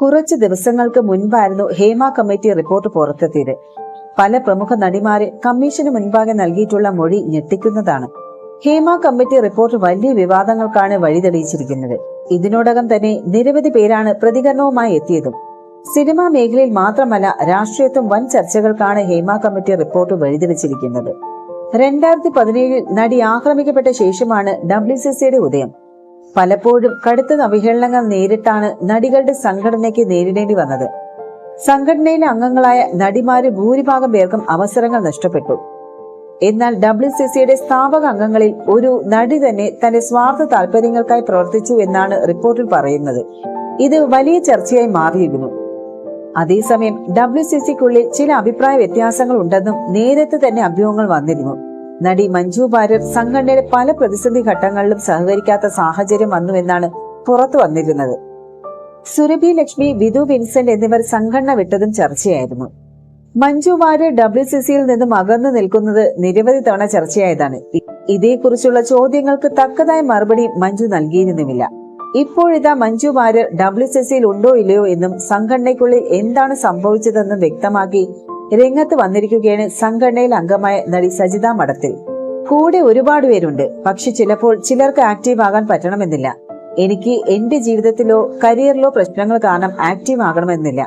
കുറച്ച് ദിവസങ്ങൾക്ക് മുൻപായിരുന്നു ഹേമ കമ്മിറ്റി റിപ്പോർട്ട് പുറത്തെത്തിയത്. പല പ്രമുഖ നടിമാരെ കമ്മീഷന് മുൻപാകെ നൽകിയിട്ടുള്ള മൊഴി ഞെട്ടിക്കുന്നതാണ്. ഹേമ കമ്മിറ്റി റിപ്പോർട്ട് വലിയ വിവാദങ്ങൾക്കാണ് വഴിതെളിയിച്ചിരിക്കുന്നത്. ഇതിനോടകം തന്നെ നിരവധി പേരാണ് പ്രതികരണവുമായി എത്തിയതും. സിനിമാ മേഖലയിൽ മാത്രമല്ല രാഷ്ട്രീയത്തും വൻ ചർച്ചകൾക്കാണ് ഹേമ കമ്മിറ്റി റിപ്പോർട്ട് വഴിതെളിച്ചിരിക്കുന്നത്. രണ്ടായിരത്തി പതിനേഴിൽ നടി ആക്രമിക്കപ്പെട്ട ശേഷമാണ് ഡബ്ല്യു സി സിയുടെ ഉദയം. പലപ്പോഴും കടുത്ത അവഹേളനങ്ങൾ നേരിട്ടാണ് നടികളുടെ സംഘടനയ്ക്ക് നേരിടേണ്ടി വന്നത്. സംഘടനയിലെ അംഗങ്ങളായ നടിമാര് ഭൂരിഭാഗം പേർക്കും അവസരങ്ങൾ നഷ്ടപ്പെട്ടു. എന്നാൽ ഡബ്ല്യു സി സിയുടെ സ്ഥാപക അംഗങ്ങളിൽ ഒരു നടി തന്നെ തന്റെ സ്വാർത്ഥ താല്പര്യങ്ങൾക്കായി പ്രവർത്തിച്ചു എന്നാണ് റിപ്പോർട്ടിൽ പറയുന്നത്. ഇത് വലിയ ചർച്ചയായി മാറിയിരുന്നു. അതേസമയം ഡബ്ല്യു സി സിക്കുള്ളിൽ ചില അഭിപ്രായ വ്യത്യാസങ്ങൾ ഉണ്ടെന്നും നേരത്തെ തന്നെ അഭ്യൂഹങ്ങൾ വന്നിരുന്നു. നടി മഞ്ജു ഭാര്യർ സംഘടനയുടെ പല പ്രതിസന്ധി ഘട്ടങ്ങളിലും സഹകരിക്കാത്ത സാഹചര്യം വന്നുവെന്നാണ് പുറത്തു വന്നിരുന്നത്. സുരഭി ലക്ഷ്മി വിധു വിൻസെന്റ് എന്നിവർ സംഘടന വിട്ടതും ചർച്ചയായിരുന്നു. മഞ്ജു വാര്യർ ഡബ്ല്യു സി സിയിൽ നിന്നും അകന്നു നിൽക്കുന്നത് നിരവധി തവണ ചർച്ചയായതാണ്. ഇതേക്കുറിച്ചുള്ള ചോദ്യങ്ങൾക്ക് തക്കതായ മറുപടി മഞ്ജു നൽകിയിരുന്നുമില്ല. ഇപ്പോഴിതാ മഞ്ജു വാര്യർ ഡബ്ല്യു സി സിയിൽ ഉണ്ടോ ഇല്ലയോ എന്നും സംഘടനയ്ക്കുള്ളിൽ എന്താണ് സംഭവിച്ചതെന്നും വ്യക്തമാക്കി രംഗത്ത് വന്നിരിക്കുകയാണ് സംഘടനയിൽ അംഗമായ നടി സജിത മഠത്തിൽ. കൂടെ ഒരുപാട് പേരുണ്ട്. പക്ഷെ ചിലപ്പോൾ ചിലർക്ക് ആക്റ്റീവ് ആകാൻ പറ്റണമെന്നില്ല. എനിക്ക് എന്റെ ജീവിതത്തിലോ കരിയറിലോ പ്രശ്നങ്ങൾ കാരണം ആക്റ്റീവ് ആകണമെന്നില്ല.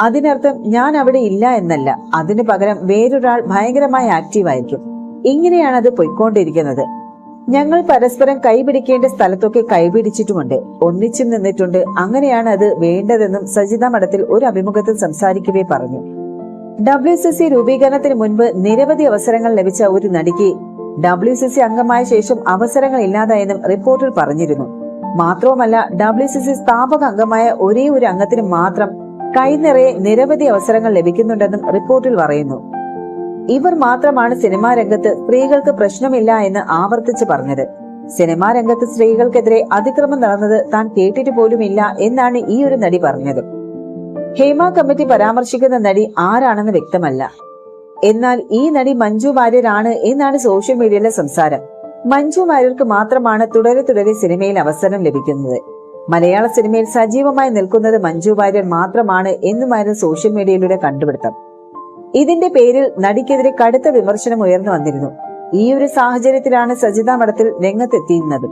അതിനർത്ഥം ഞാൻ അവിടെ ഇല്ല എന്നല്ല. അതിനു പകരം വേറൊരാൾ ഭയങ്കരമായി ആക്റ്റീവ് ആയിരിക്കും. ഇങ്ങനെയാണ് അത് പൊയ്ക്കൊണ്ടിരിക്കുന്നത്. ഞങ്ങൾ പരസ്പരം കൈപിടിക്കേണ്ട സ്ഥലത്തൊക്കെ കൈപിടിച്ചിട്ടുമുണ്ട്. ഒന്നിച്ചും നിന്നിട്ടുണ്ട്. അങ്ങനെയാണ് അത് വേണ്ടതെന്നും സജിത മഠത്തിൽ ഒരു അഭിമുഖത്തിൽ സംസാരിക്കവേ പറഞ്ഞു. ഡബ്ല്യു സി സി രൂപീകരണത്തിന് മുൻപ് നിരവധി അവസരങ്ങൾ ലഭിച്ച ഒരു നടിക്ക് ഡബ്ല്യു സി സി അംഗമായ ശേഷം അവസരങ്ങൾ ഇല്ലാതായെന്നും റിപ്പോർട്ടിൽ പറഞ്ഞിരുന്നു. മാത്രവുമല്ല ഡബ്ല്യു സി സി സ്ഥാപക അംഗമായ ഒരേ ഒരു അംഗത്തിന് മാത്രം കൈനിറയെ നിരവധി അവസരങ്ങൾ ലഭിക്കുന്നുണ്ടെന്നും റിപ്പോർട്ടിൽ പറയുന്നു. ഇവർ മാത്രമാണ് സിനിമാ രംഗത്ത് സ്ത്രീകൾക്ക് പ്രശ്നമില്ല എന്ന് ആവർത്തിച്ച് പറഞ്ഞത്. സിനിമാ രംഗത്ത് സ്ത്രീകൾക്കെതിരെ അതിക്രമം നടന്നത് താൻ കേട്ടിട്ട് പോലുമില്ല എന്നാണ് ഈ ഒരു നടി പറഞ്ഞത്. ഹേമ കമ്മിറ്റി പരാമർശിക്കുന്ന നടി ആരാണെന്ന് വ്യക്തമല്ല. എന്നാൽ ഈ നടി മഞ്ജു വാര്യരാണ് എന്നാണ് സോഷ്യൽ മീഡിയയിലെ സംസാരം. മഞ്ജു വാര്യർക്ക് മാത്രമാണ് തുടരെ തുടരെ സിനിമയിൽ അവസരം ലഭിക്കുന്നത്. മലയാള സിനിമയിൽ സജീവമായി നിൽക്കുന്നത് മഞ്ജു വാര്യർ മാത്രമാണ് എന്നുമായിരുന്നു സോഷ്യൽ മീഡിയയിലൂടെ കണ്ടുപിടുത്തം. ഇതിന്റെ പേരിൽ നടിക്കെതിരെ കടുത്ത വിമർശനം ഉയർന്നു വന്നിരുന്നു. ഈ ഒരു സാഹചര്യത്തിലാണ് സജിത മഠത്തിൽ രംഗത്തെത്തിയിരുന്നത്.